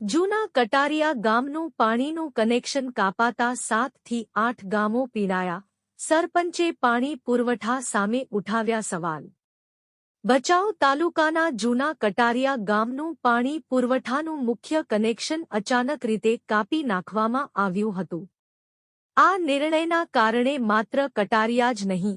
જૂના કટારિયા ગામનું પાણીનું કનેક્શન કાપાતા સાતથી આઠ ગામો પીડાયા. સરપંચે પાણી પુરવઠા સામે ઉઠાવ્યા સવાલ. ભચાઉ તાલુકાના જૂના કટારિયા ગામનું પાણી પુરવઠાનું મુખ્ય કનેક્શન અચાનક રીતે કાપી નાખવામાં આવ્યું હતું. આ નિર્ણયના કારણે માત્ર કટારિયા જ નહીં,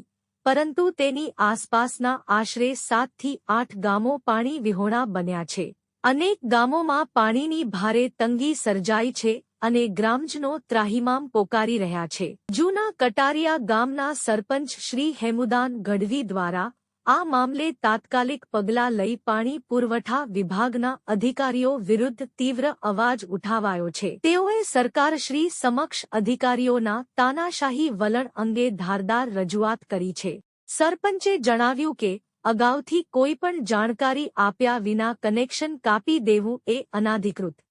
પરંતુ તેની આસપાસના આશરે સાતથી આઠ ગામો પાણી વિહોણા બન્યા છે. અનેક ગામોમાં પાણીની ભારે તંગી સર્જાઈ છે અને ગ્રામજનો ત્રાહિમામ પોકારી રહ્યા છે. જૂના કટારિયા ગામના સરપંચ શ્રી હેમુદાન ગઢવી દ્વારા આ મામલે તાત્કાલિક પગલાં લઈ પાણી પુરવઠા વિભાગના અધિકારીઓ વિરુદ્ધ તીવ્ર અવાજ ઉઠાવાયો છે. તેઓએ સરકારશ્રી સમક્ષ અધિકારીઓના તાનાશાહી વલણ અંગે ધારદાર રજૂઆત કરી છે. સરપંચે જણાવ્યું કે, અગાઉથી કોઈ પણ જાણકારી આપ્યા વિના કનેક્શન કાપી દેવું એ અનાધિકૃત.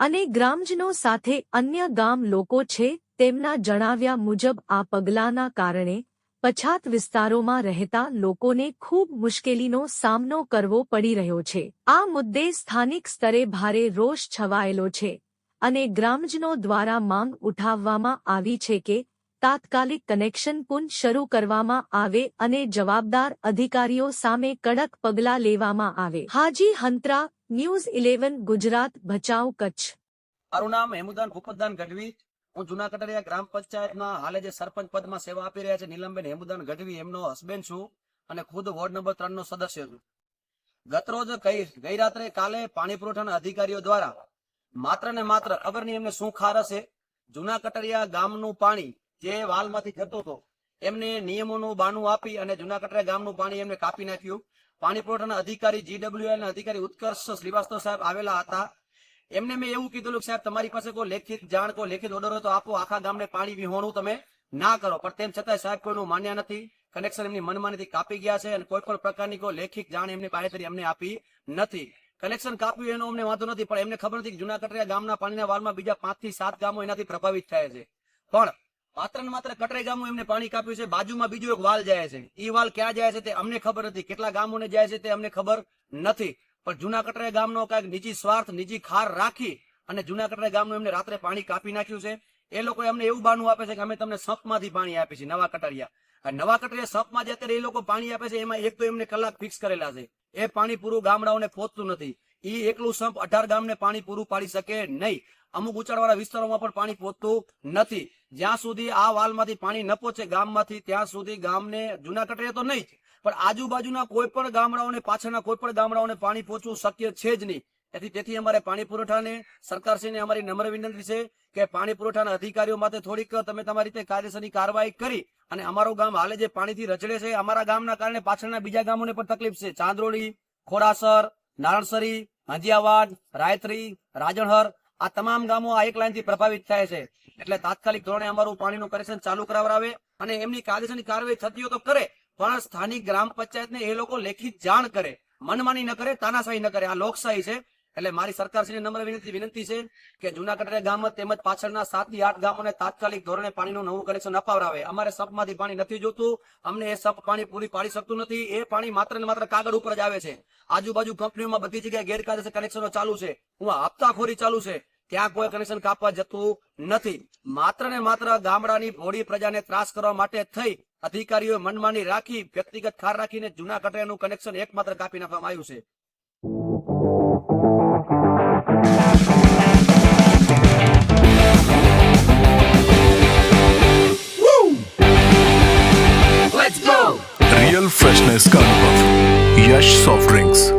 અને ગ્રામજનો સાથે અન્ય ગામ લોકો છે, તેમના જણાવ્યા મુજબ આ પગલાંના કારણે પછાત વિસ્તારોમાં રહેતા લોકોને ખૂબ મુશ્કેલીનો સામનો કરવો પડી રહ્યો છે. આ મુદ્દે સ્થાનિક સ્તરે ભારે રોષ છવાયેલો છે અને ગ્રામજનો દ્વારા માંગ ઉઠાવવામાં આવી છે કે તાત્કાલિક કનેક્શન પુન શરૂ કરવામાં આવે અને જવાબદાર અધિકારીઓ સામે કડક પગલાં લેવામાં આવે. Haji Hantra, news eleven, Gujarat, Bhachau, Kutch. મારું નામ હેમુદાન ભૂપતદાન ગઢવી હું જુનાગઢ ગ્રામ પંચાયતમાં હાલે જે સરપંચ પદમાં સેવા આપી રહ્યા છે, નીલમબેન હેમુદાન ગઢવી, એમનો હસબેન્ડ છું અને ખુદ વોર્ડ નંબર ત્રણ નો સદસ્ય છું. ગતરોજ ગઈ રાત્રે કાલે પાણી પુરવઠાના અધિકારીઓ દ્વારા માત્ર ને માત્ર અગરની એમને શું ખાર હશે જૂના કટરિયા ગામનું પાણી જે વાલમાંથી જતો હતો, એમને નિયમોનું બાનું આપી અને જૂના કટરિયા ગામનું પાણી એમને કાપી નાખ્યું. પાણી પુરવઠાના અધિકારી જીડબ્લ્યુએલ અધિકારી ઉત્કર્ષ શ્રીવાસ્તવ સાહેબ આવેલા હતા. એમને મેં એવું કીધું સાહેબ, તમારી પાસે કોઈ લેખિત જાણ કોઈ લેખિત ઓર્ડર હોય તો આપો, આખા ગામને પાણી વિહોણું તમે ના કરો. પણ તેમ છતાં સાહેબ, કોઈનું માન્યા નથી. કનેક્શન એમની મનમાનીથી કાપી ગયા છે અને કોઈ પણ પ્રકારની કોઈ લેખિત જાણ એમની પાસેથી અમને આપી નથી. કનેક્શન કાપ્યું એનો અમને વાંધો નથી, પણ એમને ખબર નથી કે જૂના કટરિયા ગામના પાણીના વાલમાં બીજા પાંચથી સાત ગામો એનાથી પ્રભાવિત થાય છે. પણ માત્ર ને માત્ર કટરે ગામો એમને પાણી કાપ્યું છે, બાજુમાં બીજું એક વાલ જાય છે. એ વાલ ક્યાં જાય છે તે અમને ખબર નથી. કેટલા ગામોને જાય છે તે અમને ખબર નથી. પણ જૂના કટરાઈ ગામનો કંઈક નિજી સ્વાર્થ નિજી ખાર રાખી અને જૂના કટરે ગામનું એમને રાત્રે પાણી કાપી નાખ્યું છે. એ લોકો અમને એવું બાનું આપે છે કે અમે તમને સંપમાંથી પાણી આપી છે નવા કટરિયા. નવા કટરિયા સંપમાં જે અત્યારે એ લોકો પાણી આપે છે, એમાં એક તો એમને કલાક ફિક્સ કરેલા છે. એ પાણી પૂરું ગામડાઓને પહોંચતું નથી. એ એકલું સંપ અઢાર ગામને પાણી પૂરું પાડી શકે નહીં. અમુક ઉંચાણવાળા વિસ્તારોમાં પણ પાણી પહોંચતું નથી. જ્યાં સુધી આ વાલમાંથી પાણી ન પહોંચે ગામમાંથી, ત્યાં સુધી ગામને જૂના કટરિયા તો નહીં પણ આજુબાજુના કોઈ પણ ગામડાઓને, પાછળના કોઈ પણ ગામડાઓને પાણી પહોંચવું શક્ય છે જ નહીં. તેથી તેથી અમારે પાણી પુરવઠાને સરકારશ્રીને અમારી નમ્ર વિનંતી છે કે પાણી પુરવઠાના અધિકારીઓ માટે થોડીક તમે તમારી રીતે કાયદેસરની કાર્યવાહી કરી અને અમારું ગામ હાલે જે પાણીથી રચડે છે, અમારા ગામના કારણે પાછળના બીજા ગામોને પણ તકલીફ છે. ચાંદરોડી ખોડાસર નારણસરી, હાંજિયાવાડ, રાયત્રી, રાજણહર, આ તમામ ગામો આ એક લાઈનથી પ્રભાવિત થાય છે. એટલે તાત્કાલિક ધોરણે અમારું પાણીનું કનેક્શન ચાલુ કરાવડાવે અને એમની કાયદેસરની કાર્યવાહી થતી હોય તો કરે પણ સ્થાનિક ગ્રામ પંચાયતને એ લોકો લેખિત જાણ કરે. મનમાની ન કરે, તાનાશાહી ન કરે. આ લોકશાહી છે. એટલે મારી સરકારશ્રીને નમ્ર વિનંતી વિનંતી છે કે જુનાગઢ ગામ તેમજ પાછળના સાતથી આઠ ગામોને તાત્કાલિક ધોરણે પાણીનું નવું કનેક્શન અપાવરાવે અમારે સપમાંથી પાણી નથી જોતું. અમને એ સપ પાણી પૂરી પાડી શકતું નથી. એ પાણી માત્ર ને માત્ર કાગળ ઉપર જ આવે છે. આજુબાજુ કંપનીઓમાં બધી જગ્યાએ ગેરકાયદેસર કનેક્શનો ચાલુ છે. હું હપ્તાખોરી ચાલુ છે. ત્યાં કોઈ કનેક્શન કાપવા જતું નથી. માત્ર ને માત્ર ગામડાની ભોળી પ્રજાને ત્રાસ કરવા માટે થઈ અધિકારીઓએ મનમાની રાખી વ્યક્તિગત ખાર રાખીને જૂના કટરિયાનું કનેક્શન એકમાત્ર કાપી નાખવામાં આવ્યું છે रियल फ्रेशनेस का अनुभव यश सॉफ्ट ड्रिंक्स